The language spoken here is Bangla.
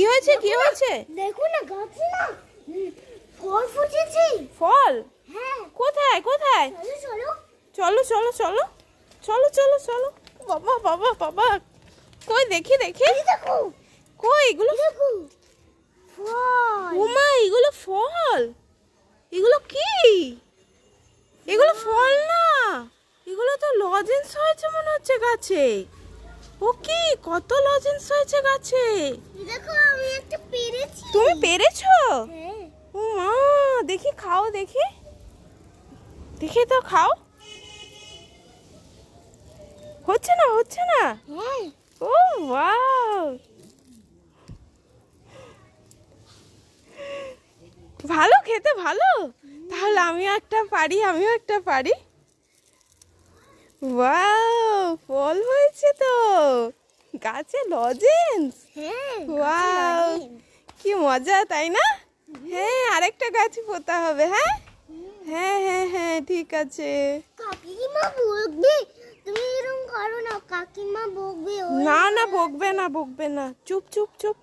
কি হয়েছে? কি হয়েছে? দেখো না গাছে না ফল ফুটেছে। ফল? হ্যাঁ। কোথায়? কোথায়? চলো চলো। চলো চলো চলো। চলো চলো বাবা বাবা বাবা। কই দেখি দেখি। কই এগুলো? দেখো। ফল। উমা এগুলো ফল? এগুলো কি? এগুলো ফল না। এগুলো তো লজেন্স হয়েছে মনে হচ্ছে গাছে। ও কি কত লজেন্স হয়েছে গাছে? দেখো আমি একটা পেরেছি। তুমি পেরেছ? হ্যাঁ। ও মা দেখি খাও দেখি। দেখি তো খাও। হচ্ছে না হচ্ছে না? হ্যাঁ। ও ওয়াও ভালো খেতে ভালো? তাহলে আমিও একটা পারি আমিও একটা পারি। ওয়াও ফল হয়েছে তো? গাছে লজেন্স হ্যাঁ ওয়াও কি মজা তাই না? হ্যাঁ আরেকটা গাছ পোতা হবে হ্যাঁ? হ্যাঁ হ্যাঁ হ্যাঁ ঠিক আছে। কাকিমা বকবে। তুমি এরকম করো না কাকিমা বকবে না না। বকবে না বকবে না। চুপ চুপ চুপ।